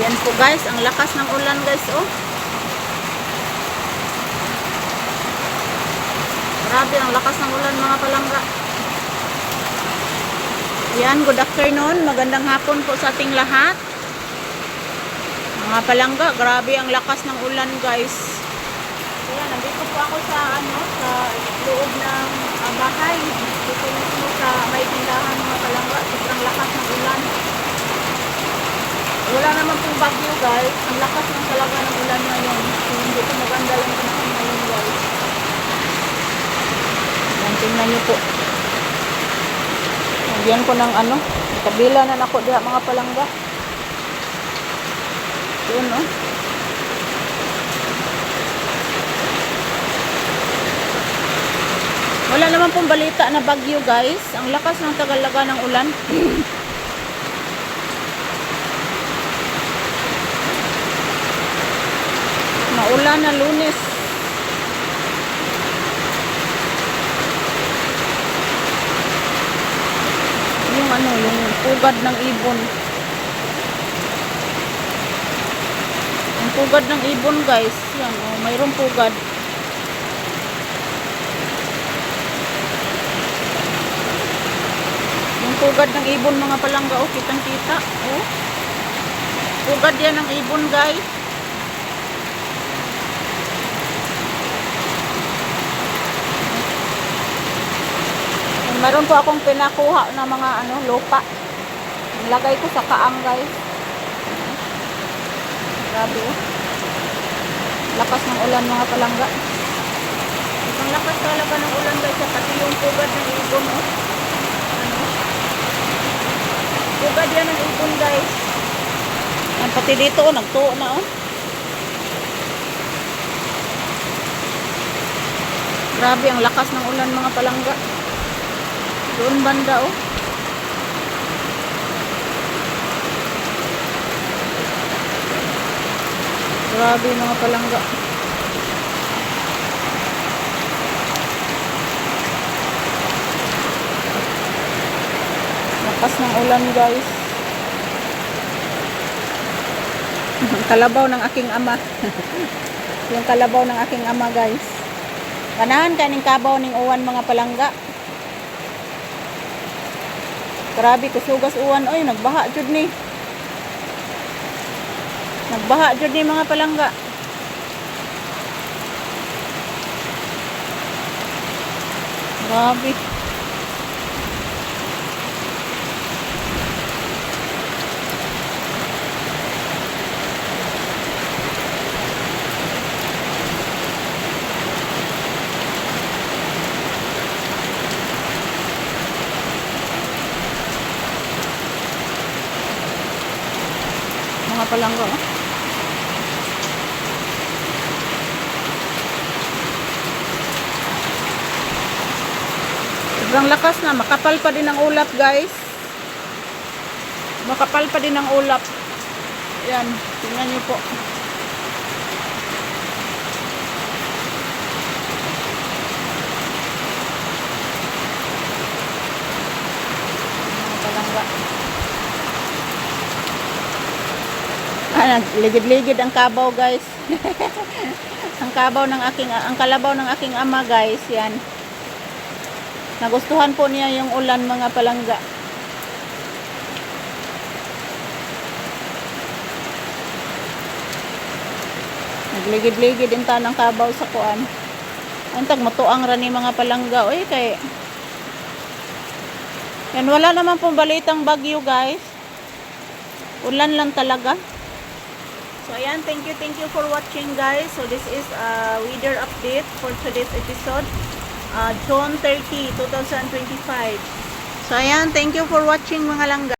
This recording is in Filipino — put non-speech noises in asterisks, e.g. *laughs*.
Yan po guys, ang lakas ng ulan guys oh. Grabe ang lakas ng ulan mga palangga. Yan, good afternoon. Magandang hapon po sa ating lahat. Mga palangga, grabe ang lakas ng ulan guys. Ayan, nandito po ako sa ano, sa loob ng ah, bahay. Dito mismo sa may tindahan mga palangga. Sobrang lakas ng ulan. Wala naman pong bagyo guys. Ang lakas ng talaga ng ulan ngayon. Hindi ko maganda yung panahon ngayon guys. Yan, tingnan nyo po. Lagyan ko ng ano. Kabila na nako diha mga palangga. Yun oh. Wala naman pong balita na bagyo guys. Ang lakas ng tagalaga ng ulan. *clears throat* Maulan na lunes. Yung ano, yung pugad ng ibon. Yung pugad ng ibon guys. Yan, oh, mayroong pugad. Yung pugad ng ibon mga palangga, oh, kitang kita. Oh. Pugad yan ng ibon guys. Meron po akong pinakuha ng mga ano lupa. Nilagay ko sa kaang guys. Grabe oh. Lakas ng ulan mga palangga. Ang lakas talaga ng ulan guys. Pati yung pugad ng ibon oh. Ano? Pugad yan ng ibon guys. Yan, pati dito oh, nagtuo na oh. Grabe ang lakas ng ulan mga palangga. Doon banda oh. Grabe mga palangga. Lakas ng ulan guys. *laughs* Kalabaw ng aking ama. *laughs* Yung kalabaw ng aking ama guys. Kanahan kaning kabaw ning uwan mga palangga. Grabe kusugas uwan oy nagbaha jud ni. Nagbaha jud ni mga palangga. Grabe. Mga palangga. oh. Sobrang lakas na. Makapal pa din ang ulap, guys. Makapal pa din ang ulap. Yan. Tingnan niyo po. Mga palangga. Ah, ligid-ligid ang kabaw, guys. *laughs* ang kabaw ng aking ang kalabaw ng aking ama, guys. Yan. Nagustuhan po niya yung ulan mga palangga. Nagligid-ligid din tanang kabaw sa kuan. Antag matuang ra mga palangga. Oy kay Yan wala naman pong balitang bagyo guys. Ulan lang talaga. So ayan, thank you, thank you for watching guys. So this is a weather update for today's episode. Uh, June 30, 2025. So ayan, thank you for watching mga langga.